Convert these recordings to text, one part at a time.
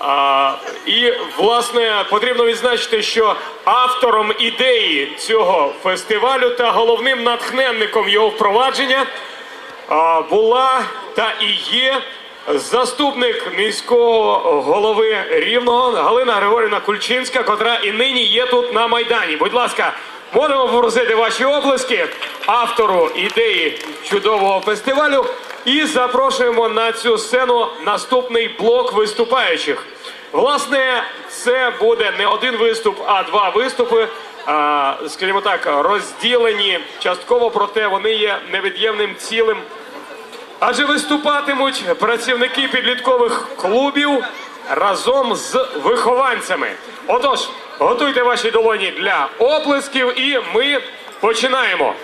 А, і власне потрібно відзначити, що автором ідеї цього фестивалю та головним натхненником його впровадження а, була та і є заступник міського голови Рівного Галина Григорівна Кульчинська, котра і нині є тут на майдані. Будь ласка, можемо попросити ваші оплески автору ідеї чудового фестивалю. І запрошуємо на цю сцену наступний блок виступаючих. Власне, це буде не один виступ, а два виступи. Скажімо так, розділені частково, проте вони є невід'ємним цілим Адже виступатимуть працівники підліткових клубів разом з вихованцями. Отож, готуйте ваші долоні для оплесків, і ми починаємо.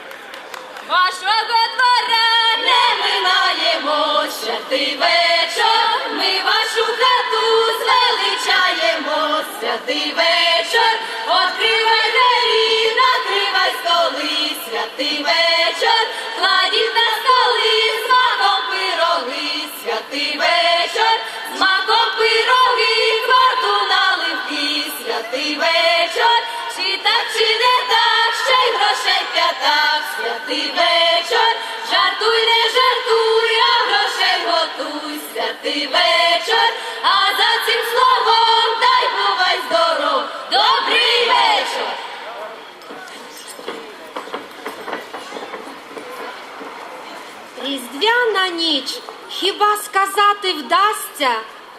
Вашого двора не минаємо святий вечір. Ми вашу хату звеличаємо святий вечір. Відкривай двері, накривай столи, святий вечір. Кладіть на столи з маком пироги, святий вечір. З маком пироги, кварту святий вечір. Чи так, чи не так, ще й грошей в святий вечір. Жартуй, не жартуй, а грошей готуй, святий вечір. А за цим словом дай бувай здоров. Добрий вечір. Різдвяна ніч, хіба сказати вдасться,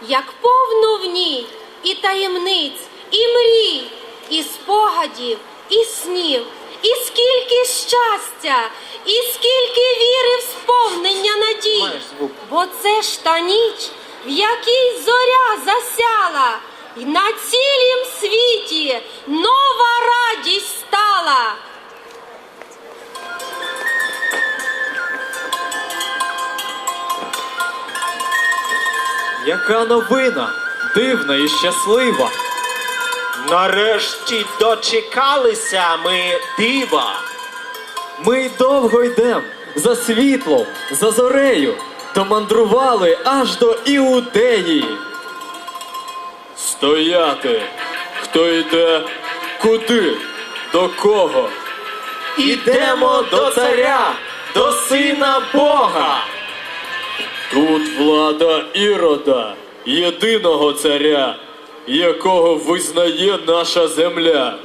як повну в ній і таємниць, і мрій, і спогадів, і снів, і скільки щастя, і скільки віри в сповнення надій. Бо це ж та ніч, в якій зоря засяла, і на цілім світі нова радість стала. Яка новина, дивна і щаслива. Нарешті дочекалися ми дива. Ми довго йдем за світлом, за зорею, домандрували аж до Іудеї. Стояти! Хто йде? Куди? До кого? Ідемо до царя, до сина Бога. Тут влада Ірода, єдиного царя, якого визнає наша земля.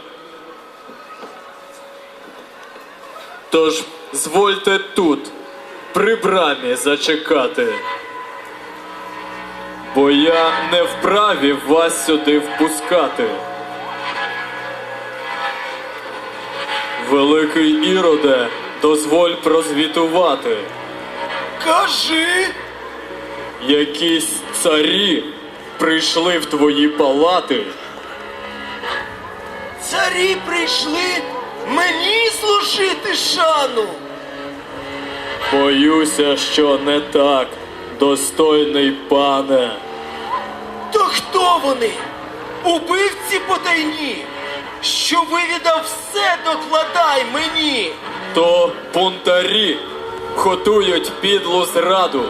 Тож звольте тут, при брамі зачекати. Бо я не вправі вас сюди впускати. Великий Іроде, дозволь прозвітувати. Кажи, Якісь царі прийшли в твої палати. царі прийшли мені служити шану. Боюся, що не так, достойний пане. То хто вони? Убивці потайні, що вивідав все, докладай мені. То бунтарі готують підлу зраду.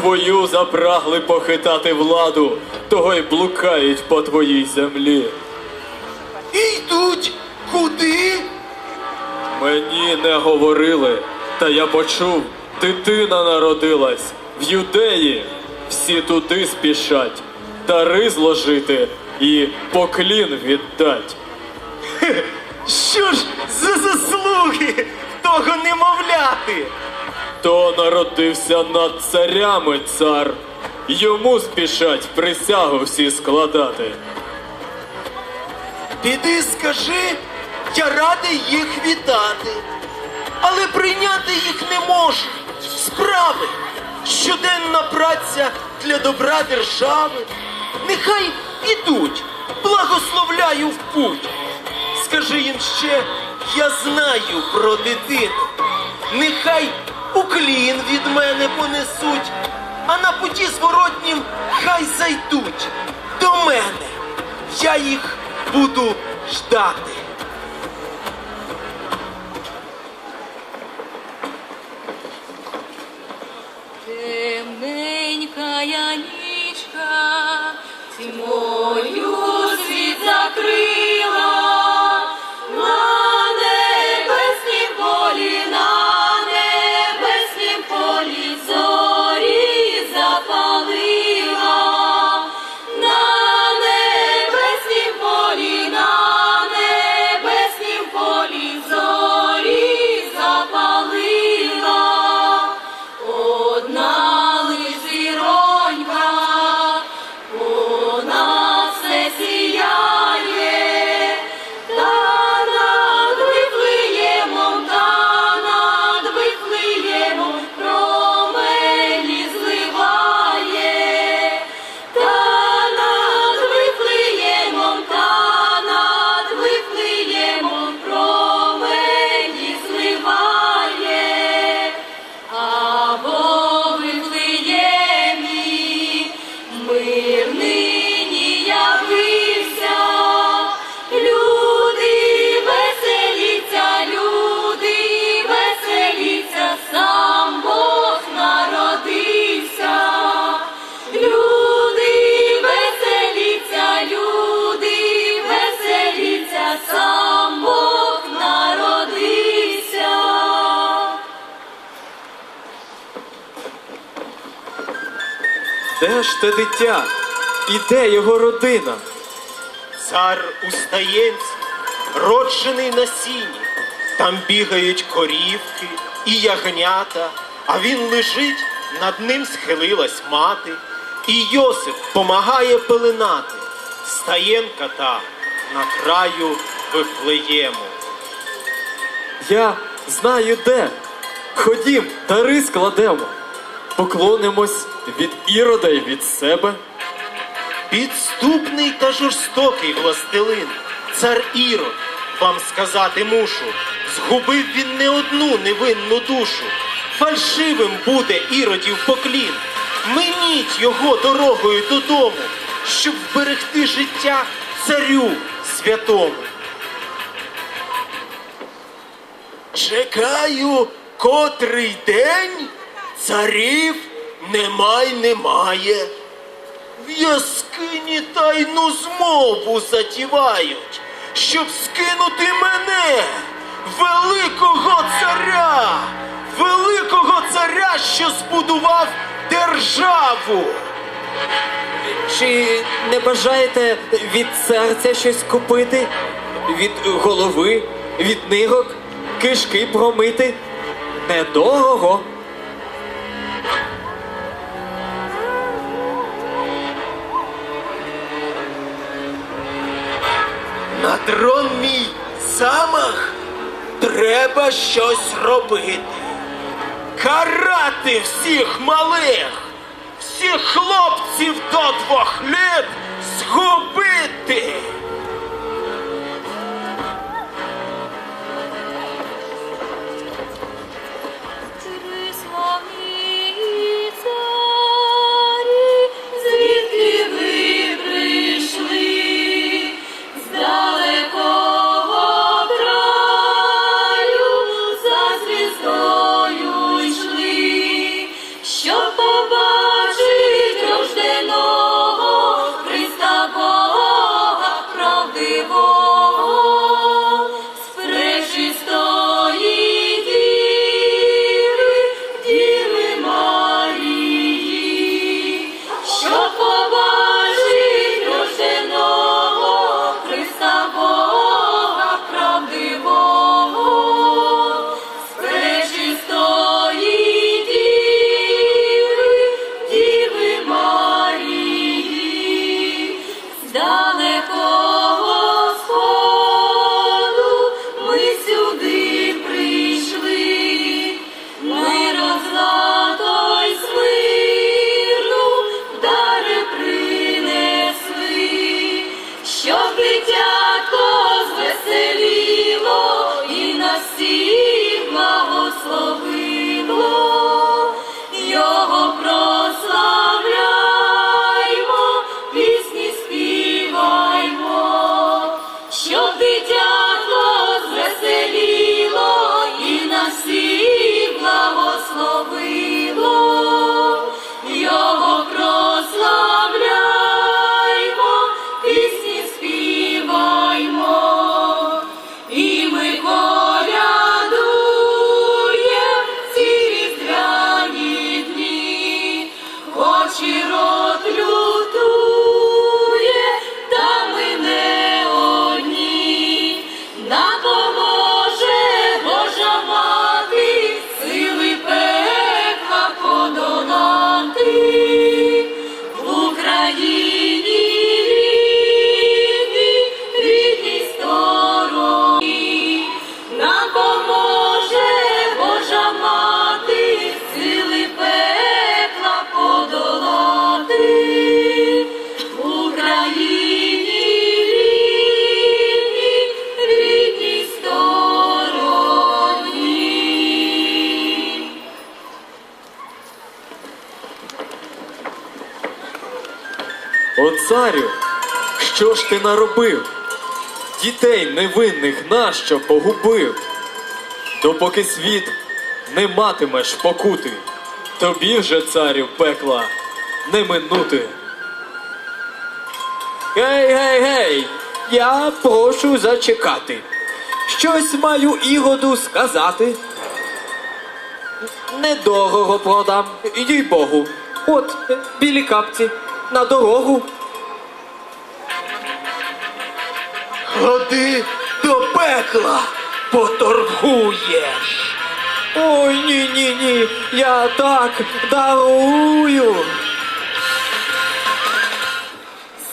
Твою запрагли похитати владу, того й блукають по твоїй землі. І йдуть куди? Мені не говорили, та я почув, дитина народилась в юдеї. Всі туди спішать, дари зложити і поклін віддать. Що ж за заслуги того немовляти? То народився над царями цар, йому спішать присягу всі складати. Піди скажи, я радий їх вітати, але прийняти їх не можу. Справи, щоденна праця для добра держави. Нехай ідуть, благословляю в путь. Скажи їм ще, я знаю про дитину. Нехай уклін від мене понесуть, а на путі зворотнім хай зайдуть до мене. Я їх буду ждати. Темненькая нічка, Тьмою Де ж те дитя? І де його родина? Цар у стаєнці, роджений на сіні. Там бігають корівки і ягнята, а він лежить, над ним схилилась мати, і Йосип помагає пеленати. Стаєнка та на краю Вифлеєму. Я знаю де. Ходім, дари складемо. Поклонимось від ірода й від себе. Підступний та жорстокий властелин, цар Ірод, вам сказати мушу, згубив він не одну невинну душу. Фальшивим буде іродів поклін. Миніть його дорогою додому, щоб вберегти життя царю святому. Чекаю котрий день, царів немай немає. В яскині тайну змову затівають, щоб скинути мене, великого царя, великого царя, що збудував державу. Чи не бажаєте від серця щось купити? Від голови, від нирок, кишки промити? Недорого. На трон мій замах треба щось робити. Карати всіх малих, всіх хлопців до двох літ згубити. you do? Що ж ти наробив? Дітей невинних нащо погубив? Допоки світ не матимеш покути, тобі вже, царю, пекла не минути. Гей, гей, гей, я прошу зачекати. Щось маю ігоду сказати. Недорого продам, їй Богу. От білі капці на дорогу. Ходи до пекла, поторгуєш. Ой, ні, ні, ні, я так дарую.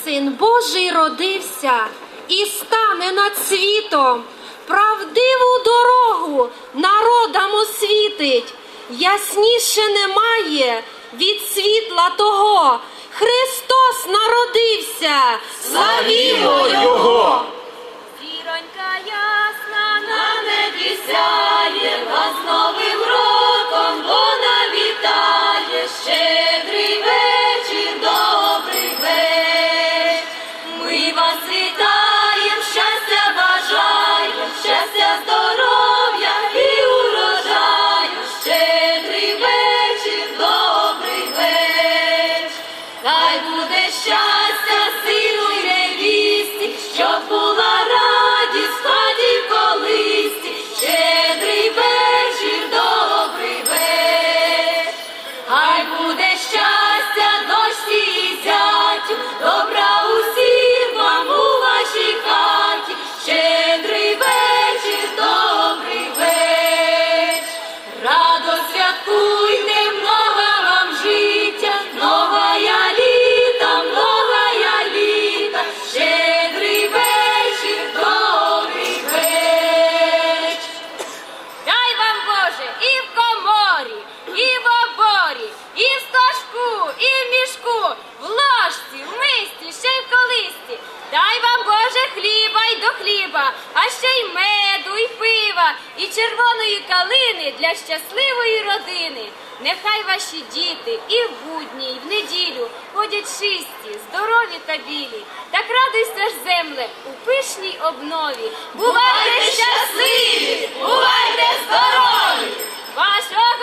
Син Божий родився і стане над світом. Правдиву дорогу народам освітить. Ясніше немає від світла того. Христос народився. Славімо Його! Хай буде щастя, червоної калини для щасливої родини. Нехай ваші діти і в будні, і в неділю ходять чисті, здорові та білі. Так радуйся ж земле у пишній обнові. Бувайте щасливі, бувайте здорові! Вашого